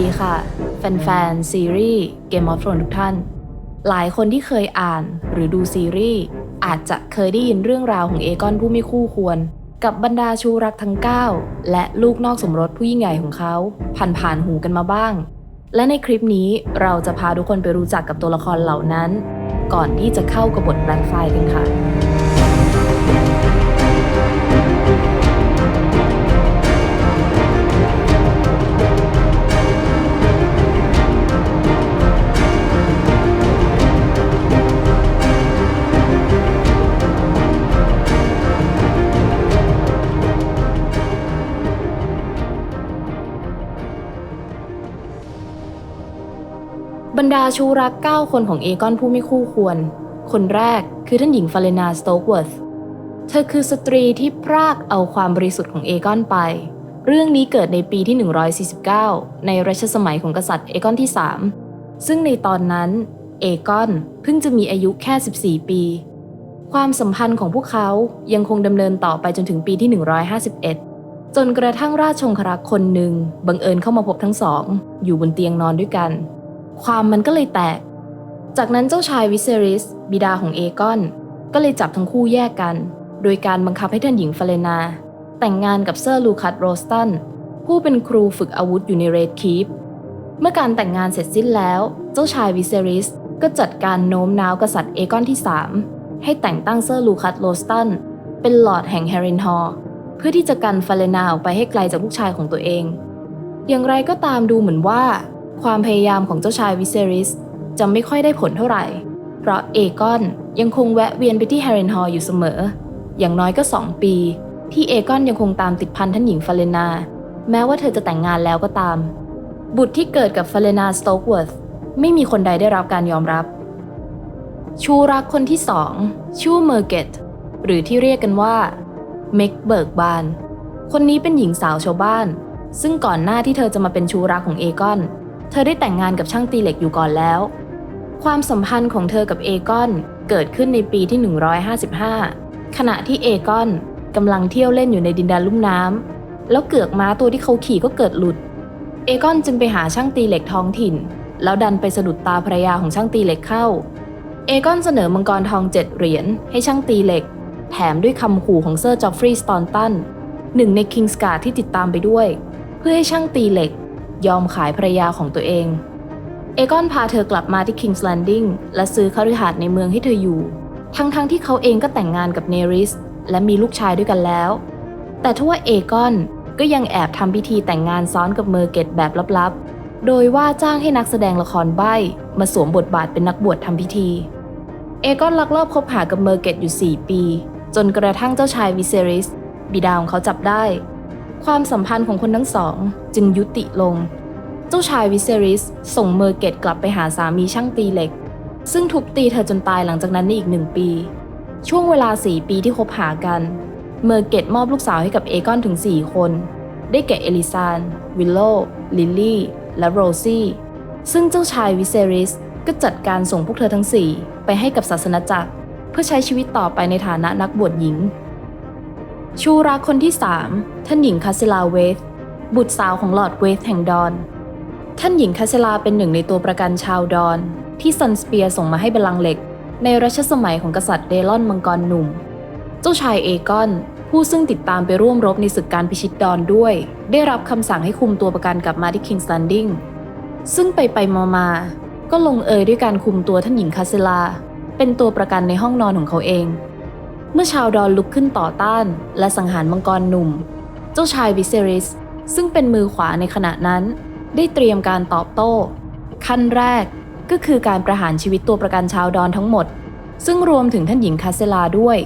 ดีค่ะ แฟนๆ ซีรีส์ Game of Thrones ทุกท่าน หลายคนที่เคยอ่านหรือดูซีรีส์อาจจะเคยได้ยินเรื่องราวของเอกอนผู้ไม่คู่ควร กับบรรดาชูรักทั้ง 9 และลูกนอกสมรสผู้ยิ่งใหญ่ของเขา ผ่านผ่านหูกันมาบ้าง และในคลิปนี้เราจะพาทุกคนไปรู้จักกับตัวละครเหล่านั้น ก่อนที่จะเข้ากับบทแบล็คไฟกันค่ะ ดาชูรัก 9 คนของเอกอนผู้ไม่คู่ควร คนแรกคือท่านหญิงฟาเลนาสโตกเวิร์ธเธอคือสตรีที่พรากเอาความบริสุทธิ์ของเอกอนไป เรื่องนี้เกิดในปีที่ 149 ในรัชสมัยของกษัตริย์เอกอนที่ 3 ซึ่งในตอนนั้นเอกอนเพิ่งจะมีอายุแค่ 14 ปี ความสัมพันธ์ของพวกเขายังคงดำเนินต่อไปจนถึงปีที่ 151 จนกระทั่งราชองครักษ์คนหนึ่งบังเอิญเข้ามาพบทั้งสอง อยู่บนเตียงนอนด้วยกัน ความมันก็เลยแตก จากนั้นเจ้าชายวิเซริส บิดาของเอกอน ก็เลยจับทั้งคู่แยกกัน โดยการบังคับให้ท่านหญิงฟาเลนา แต่งงานกับเซอร์ลูคัสโรสตันผู้เป็นครูฝึกอาวุธอยู่ในเรดคีปเมื่อการแต่งงานเสร็จสิ้นแล้ว เจ้าชายวิเซริสก็จัดการโน้มน้าวกษัตริย์เอกอนที่ 3 ให้แต่งตั้งเซอร์ลูคัสโรสตันเป็นหลอร์ดแห่งแฮรินฮอร์เพื่อที่จะกันฟาเลนาออกไปให้ไกลจากลูกชายของตัวเอง อย่างไรก็ตามดูเหมือนว่า ความพยายามของเจ้าชายวิเซริสจะไม่ค่อยได้ผลเท่าไหร่ เพราะเอกอนยังคงแวะเวียนไปที่แฮรินฮอร์อยู่เสมอ อย่างน้อยก็ 2 ปี ที่เอกอนยังคงตามติดพันท่านหญิงฟาเลนา แม้ว่าเธอจะแต่งงานแล้วก็ตาม บุตรที่เกิดกับฟาเลนาสโตกเวิร์ธไม่มีคนใดได้รับการยอมรับ ชูรักคนที่สองชื่อเมอร์เกตหรือที่เรียกกันว่าเมกเบิร์กบาน คนนี้เป็นหญิงสาวชาวบ้าน ซึ่งก่อนหน้าที่เธอจะมาเป็นชูรักของเอกอน เธอได้แต่งงานกับช่างตีเหล็กอยู่ก่อนแล้ว ความสัมพันธ์ของเธอกับเอกอนเกิดขึ้นในปีที่ 155 ขณะที่เอกอนกำลังเที่ยวเล่นอยู่ในดินแดนลุ่มน้ำแล้วเกือกม้าตัวที่เขาขี่ก็เกิดหลุด เอกอนจึงไปหาช่างตีเหล็กท้องถิ่น แล้วดันไปสะดุดตาภรรยาของช่างตีเหล็กเข้า เอกอนเสนอมังกรทองเจ็ดเหรียญให้ช่างตีเหล็ก แถมด้วยคำขู่ของเซอร์จอฟฟรีย์สตอนตันหนึ่งในคิงส์การ์ดที่ติดตามไปด้วย เพื่อให้ช่างตีเหล็ก ยอมขายภรรยาของตัวเอง เอกอนพาเธอกลับมาที่ King's Landing และซื้อคฤหาสน์ในเมืองให้เธออยู่ ทั้งๆทที่เขาเองก็แต่งงานกับเนริส และมีลูกชายด้วยกันแล้ว แต่ทว่าเอกอนก็ยังแอบทำพิธีแต่งงานซ้อนกับเมอร์เกตแบบลับๆ โดยว่าจ้างให้นักแสดงละครใบ้มาสวมบทบาทเป็นนักบวชทำพิธี เอกอนลักลอบคบหากับเมอร์เกตอยู่ 4 ปี จนกระทั่งเจ้าชายวิเซริส บิดาของเขาจับได้ ความสัมพันธ์ของคนทั้งสอง จึงยุติลง เจ้าชายวิเซริสส่งเมอร์เกตกลับไปหาสามีช่างตีเหล็ก ซึ่งทุบตีเธอจนตายหลังจากนั้นในอีกหนึ่งปี ช่วงเวลา4ปีที่คบหากัน เมอร์เกตมอบลูกสาวให้กับเอกอนถึง 4 คน ได้แก่เอลิซานวิลโลลิลลี่ และโรซี่ ซึ่งเจ้าชายวิเซริสก็จัดการส่งพวกเธอทั้ง 4 ไปให้กับศาสนาจักร เพื่อใช้ชีวิตต่อไปในฐานะนักบวชหญิง ชูรักคนที่ 3 ท่านหญิงคาเซลาเวธบุตรสาวของลอร์ดเวธแห่งดอน ท่านหญิงคาเซลาเป็นหนึ่งในตัวประกันชาวดอน ที่ซันสเปียร์ส่งมาให้บัลลังก์เหล็ก ในรัชสมัยของกษัตริย์เดลอนมังกรหนุ่ม เจ้าชายเอกอน ผู้ซึ่งติดตามไปร่วมรบในศึกการพิชิตดอนด้วย ได้รับคำสั่งให้คุมตัวประกันกลับมาที่ King's Landing ซึ่งไปไปมามาก็ลงเอยด้วยการคุมตัวท่านหญิงคาเซลา เป็นตัวประกันในห้องนอนของเขาเอง เมื่อชาวดอนลุกขึ้นต่อต้าน และสังหารมังกรหนุ่ม เจ้าชายวิเซริส ซึ่งเป็นมือขวาในขณะนั้น ได้เตรียมการตอบโต้ ขั้นแรกก็คือการประหารชีวิตตัวประกันชาวดอนทั้งหมด ซึ่งรวมถึงท่านหญิงคาเซลาด้วย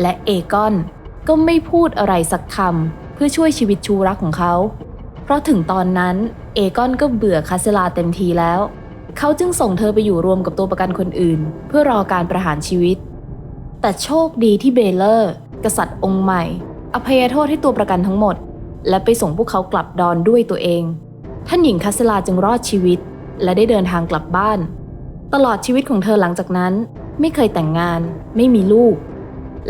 และเอกอนก็ไม่พูดอะไรสักคำเพื่อช่วยชีวิตชูรักของเขา เพราะถึงตอนนั้นเอกอนก็เบื่อคาเซลาเต็มทีแล้ว เขาจึงส่งเธอไปอยู่รวมกับตัวประกันคนอื่น เพื่อรอการประหารชีวิต แต่โชคดีที่เบเลอร์ กษัตริย์องค์ใหม่ อภัยโทษให้ตัวประกันทั้งหมด และไปส่งพวกเขากลับดอนด้วยตัวเอง ท่านหญิงคาเซลาจึงรอดชีวิต และได้เดินทางกลับบ้าน ตลอดชีวิตของเธอหลังจากนั้น ไม่เคยแต่งงาน ไม่มีลูก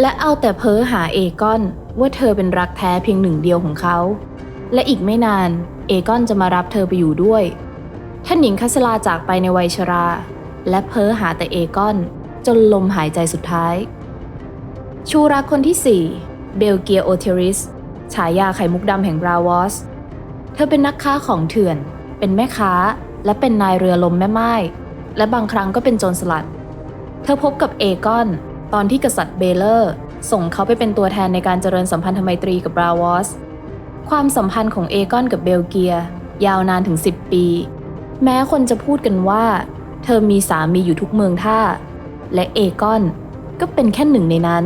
และเอาแต่เพ้อหาเอกอนว่าเธอเป็นรักแท้เพียงหนึ่งเดียวของเขา และอีกไม่นานเอกอนจะมารับเธอไปอยู่ด้วย ท่านหญิงคัสลาจากไปในวัยชรา และเพ้อหาแต่เอกอน จนลมหายใจสุดท้าย ชูรักคนที่ 4 เบลเกียโอเทริส ฉายาไข่มุกดำแห่งบราวอส เธอเป็นนักค้าของเถื่อน เป็นแม่ค้า และเป็นนายเรือลมแม่ไม้และบางครั้งก็เป็นโจรสลัด เธอพบกับเอกอน ตอนที่กษัตริย์เบเลอร์ ส่งเขาไปเป็นตัวแทนในการเจริญสัมพันธไมตรีกับบราวอส ความสัมพันธ์ของเอกอนกับเบลเกีย ยาวนานถึง 10 ปี แม้คนจะพูดกันว่า เธอมีสามีอยู่ทุกเมืองท่า และเอกอน ก็เป็นแค่หนึ่งในนั้น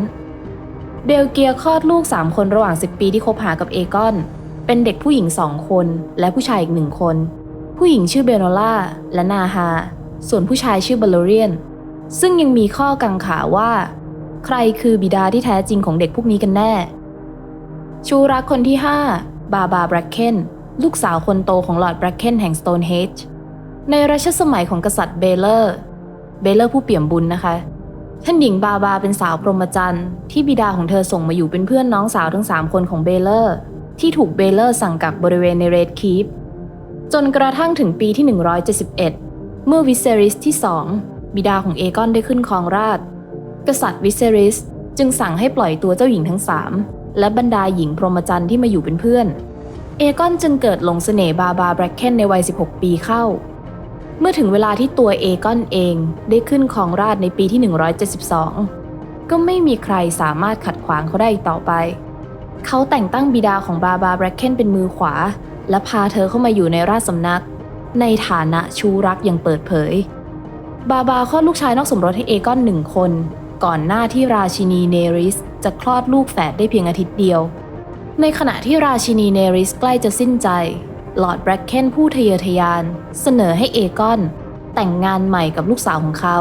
เบลเกียคลอดลูก 3 คนระหว่าง 10 ปีที่คบหากับเอกอน เป็นเด็กผู้หญิง2คนและผู้ชายอีกหนึ่งคน ผู้หญิงชื่อเบโนล่าและนาฮา ส่วนผู้ชายชื่อบาลเรียน ซึ่งยังมีข้อกังขาว่า ใครคือบิดาที่แท้จริงของเด็กพวกนี้กันแน่ ชูรักคนที่ 5 บาบาแบรกเคนลูกสาวคนโตของลอร์ดแบรกเคนแห่งสโตนเฮจในรัชสมัยของกษัตริย์เบเลอร์ เบเลอร์ผู้เปี่ยมบุญนะคะ ท่านหญิงบาบาเป็นสาวพรหมจรรย์ที่บิดาของเธอส่งมาอยู่เป็นเพื่อนน้องสาวทั้ง 3 คนของเบเลอร์ ที่ถูกเบเลอร์สั่งกักบริเวณในเรดคีปจนกระทั่งถึงปีที่ 171 เมื่อวิเซริสที่ 2 บิดาของเอกอนได้ขึ้นครองราช กษัตริย์วิเซริสจึงสั่งให้ปล่อยตัวเจ้าหญิงทั้ง 3 และบรรดาหญิงพรหมจรรย์ที่มาอยู่เป็นเพื่อน เอกอนจึงเกิดหลงเสน่ห์บาบาแบรกเคนในวัย 16 ปีเข้า เมื่อถึงเวลาที่ตัวเอกอนเองได้ขึ้นครองราชในปีที่ 172 ก็ไม่มีใครสามารถขัดขวางเขาได้อีกต่อไป เขาแต่งตั้งบิดาของบาบาแบรเคนเป็นมือขวา และพาเธอเข้ามาอยู่ในราชสำนัก ในฐานะชูรักอย่างเปิดเผย บาบาคลอดลูกชายนอกสมรสให้เอกอนหนึ่งคน ก่อนหน้าที่ราชินีเนริสจะคลอดลูกแฝดได้เพียงอาทิตย์เดียว ในขณะที่ราชินีเนริสใกล้จะสิ้นใจ ลอร์ดแบรกเคนผู้ทะเยอทะยาน เสนอให้เอกอน แต่งงานใหม่กับลูกสาวของเขา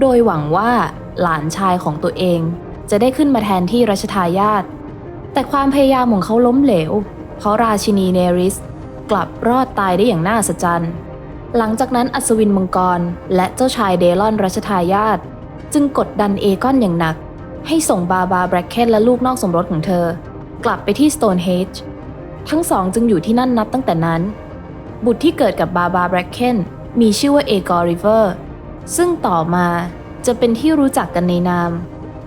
โดยหวังว่าหลานชายของตัวเอง จะได้ขึ้นมาแทนที่รัชทายาทแต่ความพยายามของเขาล้มเหลว เพราะราชินีเนริส กลับรอดตายได้อย่างน่าอัศจรรย์หลังจากนั้นอัศวินมังกร และเจ้าชายเดลอนรัชทายาทจึงกดดันเอกอนอย่างหนัก ให้ส่งบาบาแบรกเคนและลูกนอกสมรสของเธอ กลับไปที่สโตนเฮจ ทั้งสองจึงอยู่ที่นั่นนับตั้งแต่นั้น บุตรที่เกิดกับบาบาแบรกเคนมีชื่อว่าเอกอร์ริเวอร์ซึ่งต่อมาจะเป็นที่รู้จักกันในนาม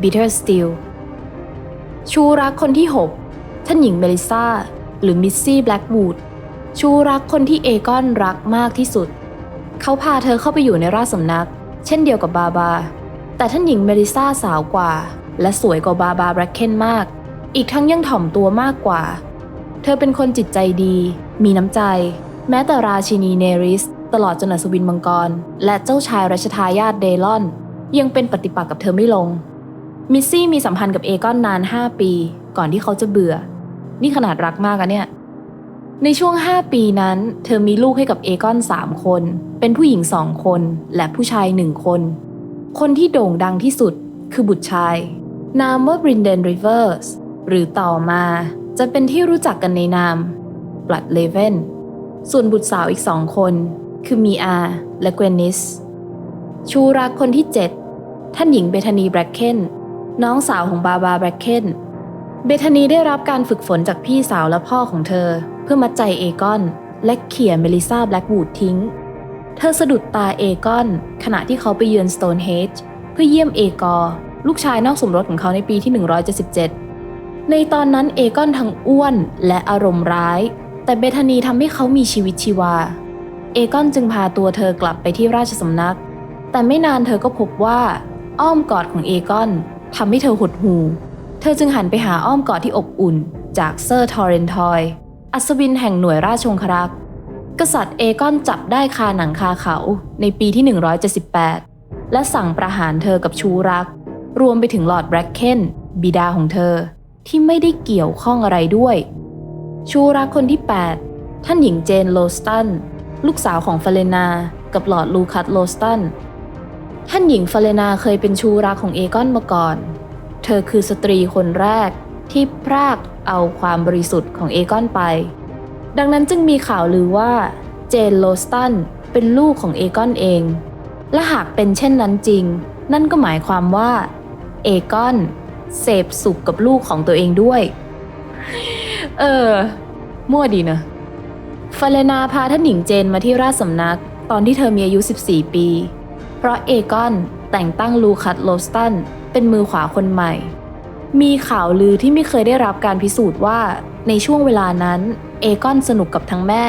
Bitter Steel ชูรักคนที่ 6 ท่านหญิงเมลิซาหรือมิสซี่แบล็กวูดชูรักคนที่เอกอนรักมากที่สุด เขาพาเธอเข้าไปอยู่ในราชสำนัก เช่นเดียวกับบาบา แต่ท่านหญิงเมลิซาสาวกว่า และสวยกว่าบาบาแบล็กเคนมาก อีกทั้งยังถ่อมตัวมากกว่า เธอเป็นคนจิตใจดี มีน้ำใจ แม้แต่ราชินีเนริส ตลอดจนอัศวินมังกร และเจ้าชายรัชทายาทเดลอน ยังเป็นปฏิปักษ์กับเธอไม่ลง มิสซี่มีสัมพันธ์กับเอกอนนาน 5 ปี ก่อนที่เขาจะเบื่อ นี่ขนาดรักมากอะเนี่ย ในช่วง 5 ปีนั้น เธอมีลูกให้กับเอกอน 3 คน เป็นผู้หญิง2คน และผู้ชาย1คน คนที่โด่งดังที่สุดคือบุตรชาย นามว่าบรินเดนริเวอร์สหรือต่อมา จะเป็นที่รู้จักกันในนามบลัดเลเวนส่วนบุตรสาวอีกสองคน คือมีอาและเกวนิส ชูรักคนที่ 7 ท่านหญิงเบธานีแบรกเคนน้องสาวของบาบาแบรกเคนเบธานีได้รับการฝึกฝนจากพี่สาวและพ่อของเธอ เพื่อมัดใจเอกอน และเขี่ยเมลิซาแบล็กวูดทิ้ง เธอสะดุดตาเอกอน ขณะที่เขาไปเยือนสโตนเฮจเพื่อเยี่ยมเอกอ ลูกชายนอกสมรสของเขาในปีที่ 177 ในตอนนั้นเอกอนทั้งอ้วนและอารมณ์ร้าย แต่เบธานีทำให้เขามีชีวิตชีวา เอกอนจึงพาตัวเธอกลับไปที่ราชสำนัก แต่ไม่นานเธอก็พบว่า อ้อมกอดของเอกอนทำให้เธอหดหูเธอจึงหันไปหาอ้อมกอดที่อบอุ่น จากเซอร์ทอร์เรนทอย อัศวินแห่งหน่วยราชองครักษ์กษัตริย์เอกอนจับได้คาหนังคาเขาในปีที่ 178 และสั่งประหารเธอกับชูรัก รวมไปถึงลอร์ดแบรกเคนบิดาของเธอ ที่ไม่ได้เกี่ยวข้องอะไรด้วย ชูรักคนที่ 8 ท่านหญิงเจนโลสตัน ลูกสาวของฟาเลนา กับหลอดลูคัสโลสตัน ท่านหญิงฟาเลนาเคยเป็นชูรักของเอกอนมาก่อน เธอคือสตรีคนแรกที่พรากเอาความบริสุทธิ์ของเอกอนไป ดังนั้นจึงมีข่าวลือว่าเจนโลสตันเป็นลูกของเอกอนเอง และหากเป็นเช่นนั้นจริง นั่นก็หมายความว่าเอกอน เสพสุขกับลูกของตัวเองด้วย เออ มั่วดีนะฟาเลนาพาท่านหญิงเจนมาที่ราชสำนัก ตอนที่เธอมีอายุ 14 ปี เพราะเอกอนแต่งตั้งลูคัสโลสตันเป็นมือขวาคนใหม่ มีข่าวลือที่ไม่เคยได้รับการพิสูจน์ว่าในช่วงเวลานั้น เอกอนสนุกกับทั้งแม่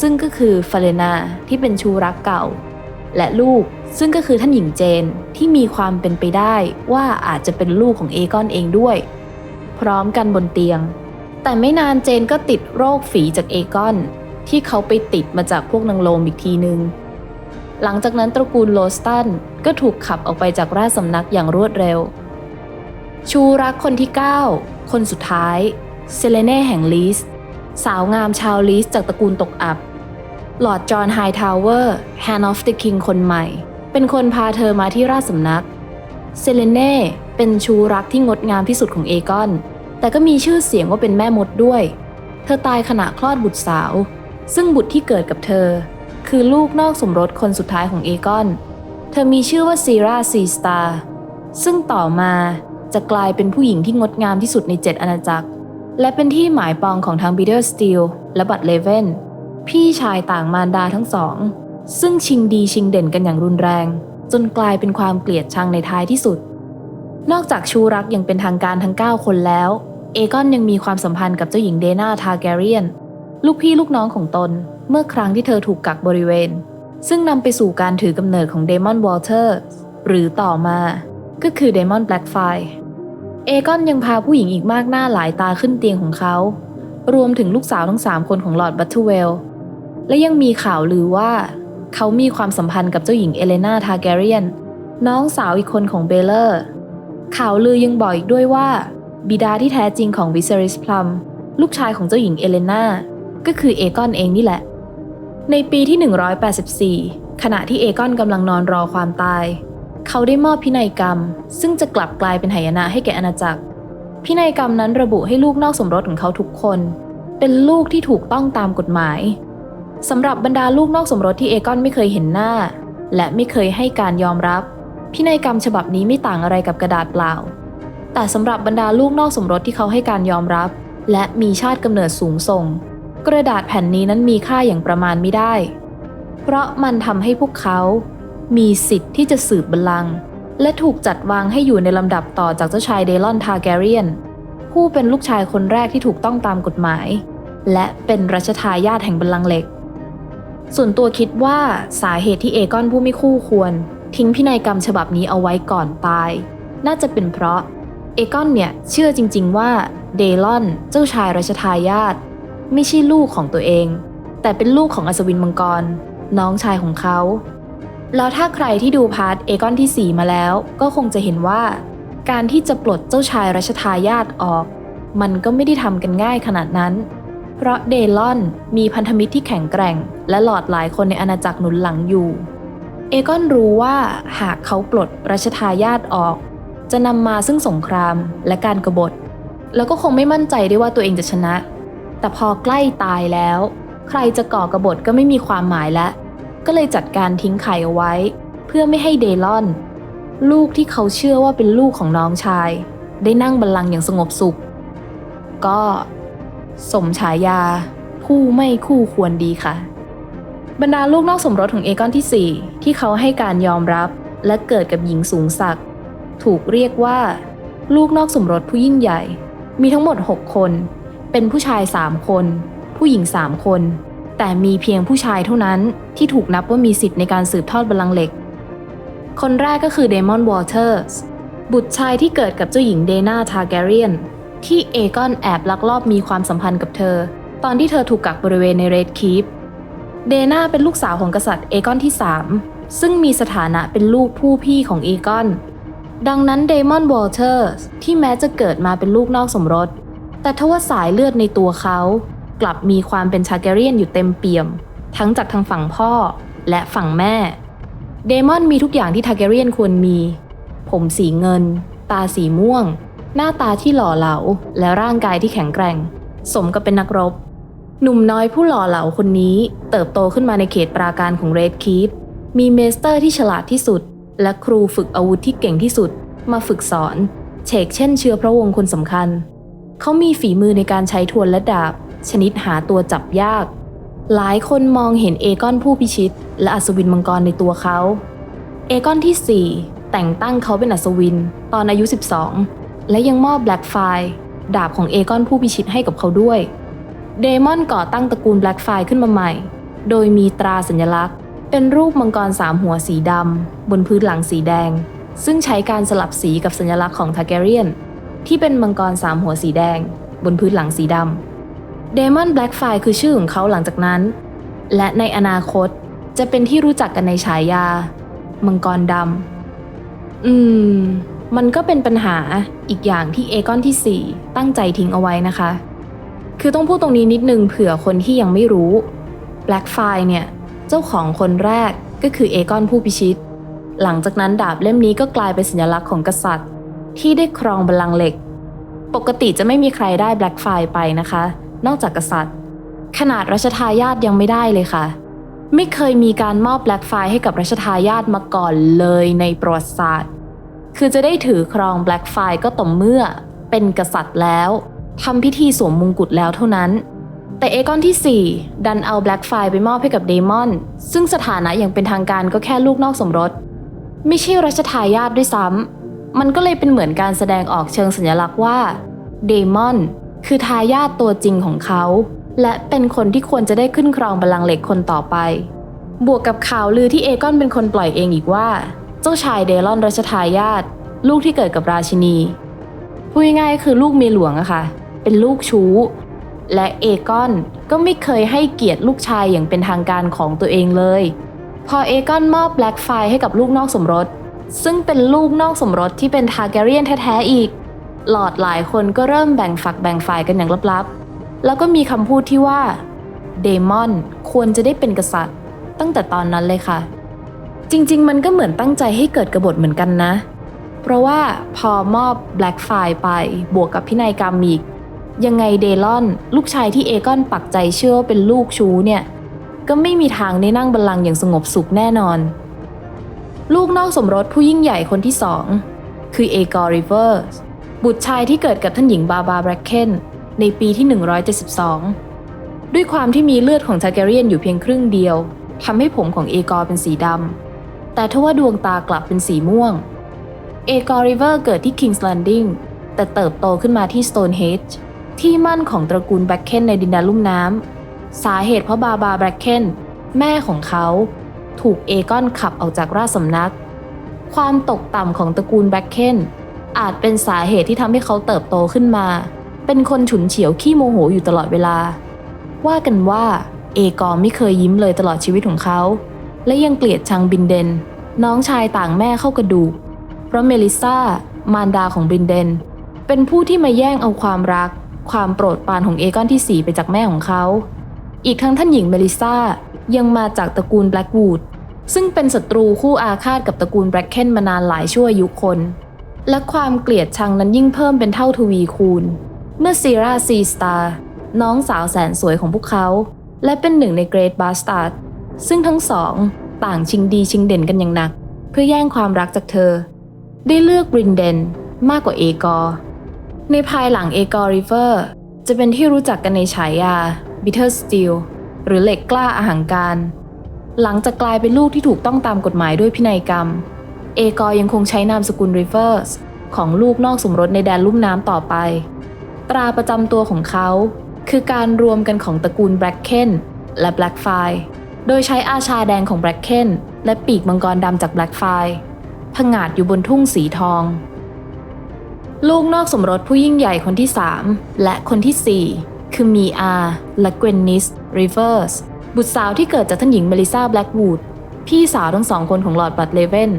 ซึ่งก็คือฟาเลนาที่เป็นชูรักเก่า และลูกซึ่งก็คือท่านหญิงเจนที่มีความเป็นไปได้ว่าอาจจะเป็นลูกของเอกอนเองด้วย พร้อมกันบนเตียง แต่ไม่นานเจนก็ติดโรคฝีจากเอกอน ที่เขาไปติดมาจากพวกนางโลมอีกทีนึง หลังจากนั้นตระกูลโลสตันก็ถูกขับออกไปจากราชสำนักอย่างรวดเร็ว ชูรักคนที่ 9 คนสุดท้ายเซเลเน่แห่งลีส สาวงามชาวลีสจากตระกูลตกอับ หลอร์ดจอห์นไฮทาวเวอร์แฮนด์ออฟเดอะคิงคนใหม่ เป็นคนพาเธอมาที่ราชสำนัก เซเลเน่เป็นชูรักที่งดงามที่สุดของเอกอน แต่ก็มีชื่อเสียงว่าเป็นแม่มดด้วย เธอตายขณะคลอดบุตรสาว ซึ่งบุตรที่เกิดกับเธอ คือลูกนอกสมรสคนสุดท้ายของเอกอน เธอมีชื่อว่าซีราซีสตาซึ่งต่อมาจะกลายเป็นผู้หญิงที่งดงามที่สุดในเจ็ดอาณาจักร และเป็นที่หมายปองของทั้งบีเดอร์สตีลและบัตเลเวน พี่ชายต่างมารดาทั้งสอง ซึ่งชิงดีชิงเด่นกันอย่างรุนแรง จนกลายเป็นความเกลียดชังในท้ายที่สุด นอกจากชูรักยังเป็นทางการทั้ง 9 คนแล้ว เอกอนยังมีความสัมพันธ์กับเจ้าหญิงเดนาทาแกเรียน ลูกพี่ลูกน้องของตน เมื่อครั้งที่เธอถูกกักบริเวณ ซึ่งนำไปสู่การถือกำเนิดของเดมอนวอลเตอร์หรือต่อมา ก็คือเดมอนแบล็กไฟเอกอนยังพาผู้หญิงอีกมากหน้าหลายตาขึ้นเตียงของเขา รวมถึงลูกสาวทั้ง 3 คนของลอร์ดบัตเทเวล และยังมีข่าวลือว่า เขามีความสัมพันธ์กับเจ้าหญิงเอเลนาทาแกเรียน น้องสาวอีกคนของเบลเลอร์ ข่าวลือยังบอกอีกด้วยว่า บิดาที่แท้จริงของวิเซริสพลัมลูกชายของเจ้าหญิงเอเลนาก็คือเอกอนเองนี่แหละ ในปีที่ 184 ขณะที่เอกอนกำลังนอนรอความตาย เขาได้มอบพินัยกรรม ซึ่งจะกลับกลายเป็นหายนะให้แก่อาณาจักร พินัยกรรมนั้นระบุให้ลูกนอกสมรสของเขาทุกคน เป็นลูกที่ถูกต้องตามกฎหมาย สำหรับบรรดาลูกนอกสมรสที่เอกอนไม่เคยเห็นหน้า และไม่เคยให้การยอมรับ พินัยกรรมฉบับนี้ไม่ต่างอะไรกับกระดาษเปล่า แต่สำหรับบรรดาลูกนอกสมรสที่เขาให้การยอมรับ และมีชาติกำเนิดสูงส่ง กระดาษแผ่นนี้นั้นมีค่าอย่างประมาณไม่ได้ เพราะมันทำให้พวกเขา มีสิทธิ์ที่จะสืบบัลลังก์และถูกจัดวางให้อยู่ในลำดับต่อจากเจ้าชายเดลอนทาแกเรียน ผู้เป็นลูกชายคนแรกที่ถูกต้องตามกฎหมาย และเป็นรัชทายาทแห่งบัลลังก์เหล็ก ส่วนตัวคิดว่าสาเหตุที่เอกอนผู้ไม่คู่ควร ทิ้งพินัยกรรมฉบับนี้เอาไว้ก่อนตาย น่าจะเป็นเพราะเอกอนเนี่ยเชื่อจริง ๆ ว่าเดลอนเจ้าชายรัชทายาทไม่ใช่ลูกของตัวเอง แต่เป็นลูกของอัศวินมังกร น้องชายของเขา แล้วถ้าใครที่ดูพาร์ทเอกอนที่ 4 มาแล้ว ก็คงจะเห็นว่า การที่จะปลดเจ้าชายรัชทายาทออก มันก็ไม่ได้ทำกันง่ายขนาดนั้น เพราะเดลอนมีพันธมิตรที่แข็งแกร่ง และหลอดหลายคนในอาณาจักรหนุนหลังอยู่ เอกอนรู้ว่าหากเขาปลดรัชทายาทออก จะนำมาซึ่งสงครามและการกบฏ แล้วก็คงไม่มั่นใจได้ว่าตัวเองจะชนะ แต่พอใกล้ตายแล้ว ใครจะก่อกบฏก็ไม่มีความหมายแล้ว ก็เลยจัดการทิ้งไข่เอาไว้ เพื่อไม่ให้เดลอน ลูกที่เขาเชื่อว่าเป็นลูกของน้องชาย ได้นั่งบัลลังก์อย่างสงบสุข ก็ สมฉายา ผู้ไม่คู่ควรดีค่ะ บรรดาลูกนอกสมรสของเอกอนที่ 4 ที่เขาให้การยอมรับและเกิดกับหญิงสูงศักดิ์ถูกเรียกว่า ลูกนอกสมรสผู้ยิ่งใหญ่ มีทั้งหมด 6 คน เป็นผู้ชาย 3 คน ผู้หญิง 3 คน แต่มีเพียงผู้ชายเท่านั้นที่ถูกนับว่ามีสิทธิ์ในการสืบทอดบัลลังก์เหล็ก คนแรกก็คือเดมอนวอเตอร์สบุตรชายที่เกิดกับเจ้าหญิงเดนาทาแกเรียน ที่เอกอนแอบลักลอบมีความสัมพันธ์กับเธอ ตอนที่เธอถูกกักบริเวณในเรดคีปเดนาเป็นลูกสาวของกษัตริย์เอกอนที่ 3 ซึ่งมีสถานะเป็นลูกผู้พี่ของเอกอน ดังนั้นเดมอนวอลเตอร์สที่แม้จะเกิดมาเป็นลูกนอกสมรส แต่ทว่าสายเลือดในตัวเขา กลับมีความเป็นชาแกเรียนอยู่เต็มเปี่ยม ทั้งจากทางฝั่งพ่อและฝั่งแม่ เดมอนมีทุกอย่างที่ทาแกเรียนควรมี ผมสีเงิน ตาสีม่วง หน้าตาที่หล่อเหลา และร่างกายที่แข็งแกร่ง สมกับเป็นนักรบ หนุ่มน้อยผู้หล่อเหลาคนนี้ เติบโตขึ้นมาในเขตปราการของเรดคีปมีเมสเตอร์ที่ฉลาดที่สุด และครูฝึกอาวุธที่เก่งที่สุด มาฝึกสอนเชกเช่นเชื้อพระวงศ์คนสำคัญ เขามีฝีมือในการใช้ทวนและดาบ ชนิดหาตัวจับยาก หลายคนมองเห็นเอกอนผู้พิชิต และอัศวินมังกรในตัวเขา เอกอนที่ 4 แต่งตั้งเขาเป็นอัศวิน ตอนอายุ 12 และยังมอบแบล็กไฟดาบของเอกอนผู้พิชิตให้กับเขาด้วย เดมอนก่อตั้งตระกูลแบล็กไฟขึ้นมาใหม่ โดยมีตราสัญลักษณ์ เป็นรูปมังกรสามหัวสีดำบนพื้นหลังสีแดง ซึ่งใช้การสลับสีกับสัญลักษณ์ของทาร์แกเรียน ที่เป็นมังกรสามหัวสีแดง บนพื้นหลังสีดำเดมอนแบล็กไฟคือชื่อของเขาหลังจากนั้น และในอนาคตจะเป็นที่รู้จักกันในฉายา มังกรดำอืม มันก็เป็นปัญหาอีกอย่างที่เอกอนที่ 4 ตั้งใจทิ้งเอาไว้นะคะ คือต้องพูดตรงนี้นิดนึงเผื่อคนที่ยังไม่รู้ Black f i เนี่ย เจ้าของคนแรกก็คือเอกอนผู้พิชิต หลังจากนั้นดาบเล่มนี้ก็กลายเป็นสัญลักษณ์ของกษัตริย์ ที่ได้ครองบัลลังก์เหล็ก ปกติจะไม่มีใครได้ Black f i ไปนะคะ นอกจากกษัตริย์ ขนาดรัชทายาทยังไม่ได้เลยค่ะ ไม่เคยมีการมอบ Black f i ให้กับรัชทายาทมาก่อนเลยในประวัติศาสตร์ คือจะได้ถือครอง Black f i ก็ต่อเมื่อ เป็นกษัตริย์แล้วทำพิธีสวมมงกุฎแล้วเท่านั้น แต่เอกอนที่ 4 ดันเอา Black f i ไปมอบให้กับเดมอน ซึ่งสถานะอย่างเป็นทางการก็แค่ลูกนอกสมรส ไม่ใช่รัชทายาทด้วยซ้ำมันก็เลยเป็นเหมือนการแสดงออกเชิงสัญลักษณ์ว่าเดมอนคือทายาทตัวจริงของเขา และเป็นคนที่ควรจะได้ขึ้นครองบัลลังก์เหล็กคนต่อไป บวกกับข่าวลือที่เอกอนเป็นคนปล่อยเองอีกว่า เจ้าชายเดลอนรัชทายาทลูกที่เกิดกับราชินีพูดง่ายๆคือลูกเมียหลวงอะค่ะ เป็นลูกชู้ และเอกอนก็ไม่เคยให้เกียรติลูกชายอย่างเป็นทางการของตัวเองเลย พอเอกอนมอบแบล็กไฟให้กับลูกนอกสมรส ซึ่งเป็นลูกนอกสมรสที่เป็นทาร์แกเรียนแท้ๆอีก หลอดหลายคนก็เริ่มแบ่งฝักแบ่งฝ่ายกันอย่างลับๆ แล้วก็มีคำพูดที่ว่าเดมอนควรจะได้เป็นกษัตริย์ ตั้งแต่ตอนนั้นเลยค่ะ จริง ๆ มันก็เหมือนตั้งใจให้เกิดกบฏเหมือนกันนะ เพราะว่าพอมอบแบล็กไฟไปบวกกับพินัยกรรมอีก ยังไงเดลอน ลูกชายที่เอกอนปักใจเชื่อว่าเป็นลูกชูเนี่ย ก็ไม่มีทางได้นั่งบัลลังก์อย่างสงบสุขแน่นอน ลูกนอกสมรสผู้ยิ่งใหญ่คนที่สองคือเอกอริเวอร์สบุตรชายที่เกิดกับท่านหญิงบาบาแบรกเคนในปีที่ 172 ด้วยความที่มีเลือดของทาร์แกเรียนอยู่เพียงครึ่งเดียวทำให้ผมของเอกอเป็นสีดำ แต่ทว่าดวงตากลับเป็นสีม่วงเอกอริเวอร์เกิดที่ King's Landing แต่เติบโตขึ้นมาที่ Stonehenge ที่มั่นของตระกูลแบล็กเคนในดินแดนลุ่มน้ำ สาเหตุเพราะบาบาแบล็กเคนแม่ของเขา ถูกเอกอนขับออกจากราชสำนัก ความตกต่ำของตระกูลแบล็กเคนอาจเป็นสาเหตุที่ทำให้เขาเติบโตขึ้นมา เป็นคนฉุนเฉียวขี้โมโหอยู่ตลอดเวลา ว่ากันว่าเอกอไม่เคยยิ้มเลยตลอดชีวิตของเขา และยังเกลียดชังบินเดน น้องชายต่างแม่เข้ากระดูก เพราะเมลิซามารดาของบินเดน เป็นผู้ที่มาแย่งเอาความรัก ความโปรดปรานของเอกอนที่ 4 ไปจากแม่ของเขา อีกทั้งท่านหญิงเมลิซายังมาจากตระกูลแบล็กวูดซึ่งเป็นศัตรูคู่อาฆาตกับตระกูลแบล็กเคนมานานหลายชั่วยุคน และความเกลียดชังนั้นยิ่งเพิ่มเป็นเท่าทวีคูณ เมื่อซีราซีสตาร์น้องสาวแสนสวยของพวกเขา และเป็นหนึ่งในเกร t บาสตาร์ด ซึ่งทั้งสองต่างชิงดีชิงเด่นกันอย่างหนัก เพื่อแย่งความรักจากเธอ ได้เลือกบรินเดนมากกว่าเอกอร์ในภายหลังเอกอร์ริเวอร์จะเป็นที่รู้จักกันในฉายา Bitter Steel หรือเหล็กกล้าอาหังการ หลังจากกลายเป็นลูกที่ถูกต้องตามกฎหมายด้วยพินัยกรรม เอกอร์ยังคงใช้นามสกุล Rivers ของลูกนอกสมรสในแดนลุ่มน้ำต่อไป ตราประจำตัวของเขาคือการรวมกันของตระกูลแบล็กเคนและ Black f i โดยใช้อาชาแดงของแบล็กเคนและปีกมังกรดำจาก Black f i ผงาดอยู่บนทุ่งสีทอง ลูกนอกสมรสผู้ยิ่งใหญ่คนที่ 3 และคนที่ 4 คือมีอาและเกวนนิสริเวอร์สบุตรสาวที่เกิดจากท่านหญิงเมลิซาแบล็กวูดพี่สาวทั้งสองคนของลอร์ดบัตเลเวน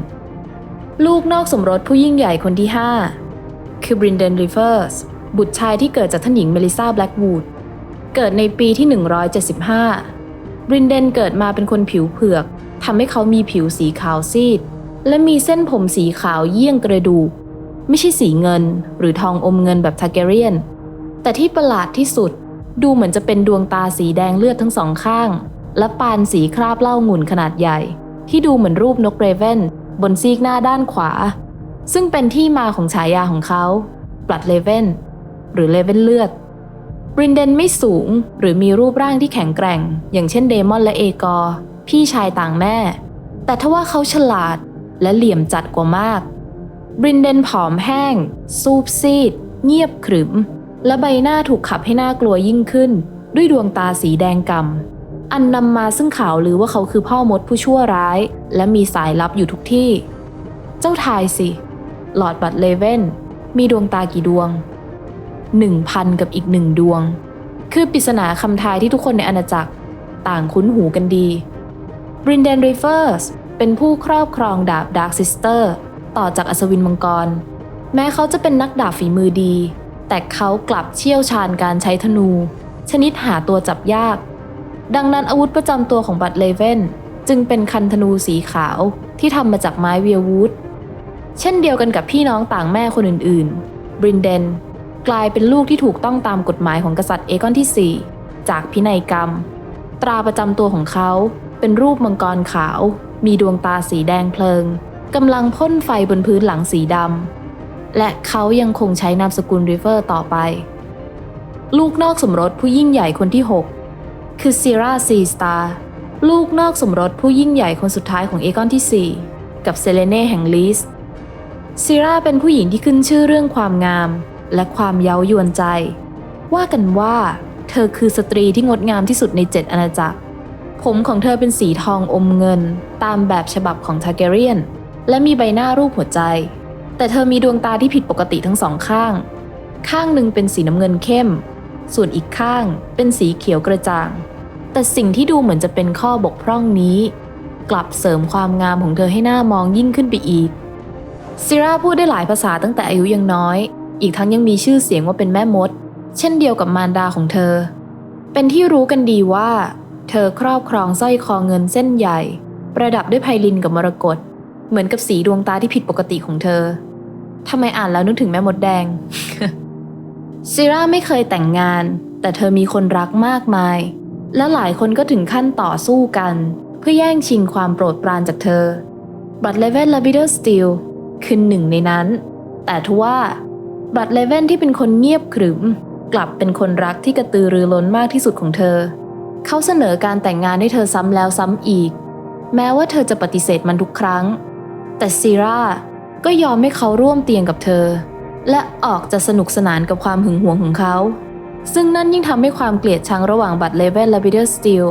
ลูกนอกสมรสผู้ยิ่งใหญ่คนที่ 5 คือบรินเดนริเวอร์สบุตรชายที่เกิดจากท่านหญิงเมลิซาแบล็กวูดเกิดในปีที่ 175บ รินเดนเกิดมาเป็นคนผิวเผือกทำให้เขามีผิวสีขาวซีด และมีเส้นผมสีขาวเยี่ยงกระดูก ไม่ใช่สีเงิน หรือทองอมเงินแบบทาร์แกเรียน แต่ที่ประหลาดที่สุดดูเหมือนจะเป็นดวงตาสีแดงเลือดทั้งสองข้าง และปานสีคราบเล้างุ่นขนาดใหญ่ ที่ดูเหมือนรูปนกเรเวนบนซีกหน้าด้านขวา ซึ่งเป็นที่มาของฉายาของเขา ปลัดเลเวนหรือเลเวนเลือด บรินเดนไม่สูงหรือมีรูปร่างที่แข็งแกร่ง อย่างเช่นเดมอนและเอกอร์พี่ชายต่างแม่ แต่ทว่าเขาฉลาดและเหลี่ยมจัดกว่ามากบรินเดนผอมแห้ง ซูบซีด เงียบขรึม และใบหน้าถูกขับให้น่ากลัวยิ่งขึ้น ด้วยดวงตาสีแดงกำอันนำมาซึ่งข่าวลือว่าเขาคือพ่อมดผู้ชั่วร้าย และมีสายลับอยู่ทุกที่ เจ้าทายสิ หลอดบัตเลเว่นมีดวงตากี่ดวง หนึ่งพันกับอีกหนึ่งดวง คือปริศนาคำทายที่ทุกคนในอาณาจักรต่างคุ้นหูกันดีบรินเดนริเฟอร์สเป็นผู้ครอบครองดาบดาร์คซิสเตอร์ต่อจากอัศวินมังกร แม้เขาจะเป็นนักดาบฝีมือดี แต่เขากลับเชี่ยวชาญการใช้ธนู ชนิดหาตัวจับยาก ดังนั้นอาวุธประจำตัวของบัตเลเว่นจึงเป็นคันธนูสีขาวที่ทำมาจากไม้เวียวูดเช่นเดียวกันกับพี่น้องต่างแม่คนอื่นๆบรินเดน กลายเป็นลูกที่ถูกต้องตามกฎหมายของกษัตริย์เอกอนที่ 4 จากพินัยกรรม ตราประจำตัวของเขาเป็นรูปมังกรขาว มีดวงตาสีแดงเพลิงกำลังพ่นไฟบนพื้นหลังสีดำและเขายังคงใช้นามสกุลริเวอร์ต่อไป ลูกนอกสมรสผู้ยิ่งใหญ่คนที่ 6 คือซีราซีสตาร์ลูกนอกสมรสผู้ยิ่งใหญ่คนสุดท้ายของเอกอนที่ 4 กับเซเลเน่แห่งลีสซีราเป็นผู้หญิงที่ขึ้นชื่อเรื่องความงาม และความเย้ายวนใจ ว่ากันว่า เธอคือสตรีที่งดงามที่สุดในเจ็ดอาณาจักร ผมของเธอเป็นสีทองอมเงิน ตามแบบฉบับของทาร์แกเรียน และมีใบหน้ารูปหัวใจ แต่เธอมีดวงตาที่ผิดปกติทั้งสองข้าง ข้างหนึ่งเป็นสีน้ำเงินเข้ม ส่วนอีกข้างเป็นสีเขียวกระจ่าง แต่สิ่งที่ดูเหมือนจะเป็นข้อบกพร่องนี้ กลับเสริมความงามของเธอให้หน่ามองยิ่งขึ้นไปอีกซิราพูดได้หลายภาษาตั้งแต่อายุยังน้อย อีกทั้งยังมีชื่อเสียงว่าเป็นแม่มด เช่นเดียวกับมารดาของเธอ เป็นที่รู้กันดีว่า เธอครอบครองสร้อยคอเงินเส้นใหญ่ ประดับด้วยไพลินกับมรกตเหมือนกับสีดวงตาที่ผิดปกติของเธอทำไมอ่านแล้วนึกถึงแม่มดแดงซิราไม่เคยแต่งงาน แต่เธอมีคนรักมากมาย และหลายคนก็ถึงขั้นต่อสู้กัน เพื่อแย่งชิงความโปรดปรานจากเธอบัตเลเวนละบิเดอร์สตีลคือหนึ่งในนั้น แต่ทว่า บัตเลเว่นที่เป็นคนเงียบขรึม กลับเป็นคนรักที่กระตือรือร้นมากที่สุดของเธอ เขาเสนอการแต่งงานให้เธอซ้ำแล้วซ้ำอีก แม้ว่าเธอจะปฏิเสธมันทุกครั้ง แต่ซีราก็ยอมให้เขาร่วมเตียงกับเธอ และออกจะสนุกสนานกับความหึงหวงของเขา ซึ่งนั่นยิ่งทำให้ความเกลียดชังระหว่างบัตเลเว่นและบิเดอร์สตีล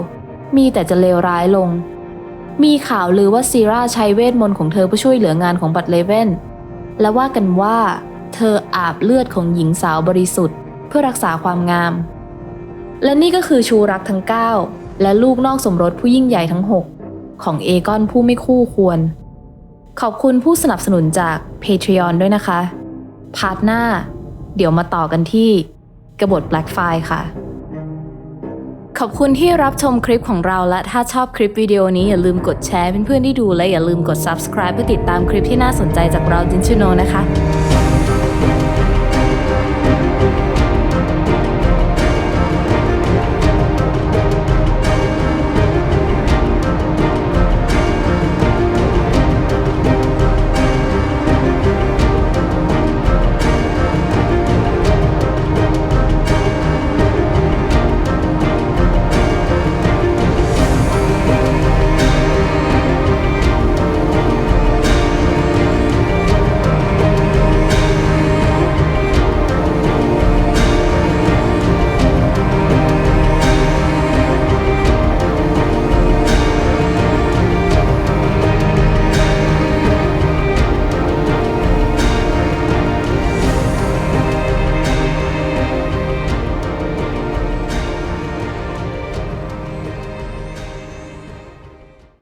มีแต่จะเลวร้ายลง มีข่าวลือว่าซีราใช้เวทมนต์ของเธอเพื่อช่วยเหลืองานของบัตเลเว่นและว่ากันว่า เธออาบเลือดของหญิงสาวบริสุทธิ์ เพื่อรักษาความงาม และนี่ก็คือชูรักทั้ง 9 และลูกนอกสมรสผู้ยิ่งใหญ่ทั้ง 6 ของเอกอนผู้ไม่คู่ควร ขอบคุณผู้สนับสนุนจาก Patreon ด้วยนะคะ พาร์ทหน้า เดี๋ยวมาต่อกันที่กบฏ Black f i ค่ะ ขอบคุณที่รับชมคลิปของเราและถ้าชอบคลิปวิดีโอนี้อย่าลืมกดแชร์เพื่อนๆที่ดูและอย่าลืมกด subscribe เพื่อติดตามคลิปที่น่าสนใจจากเราจินชูโนนะคะ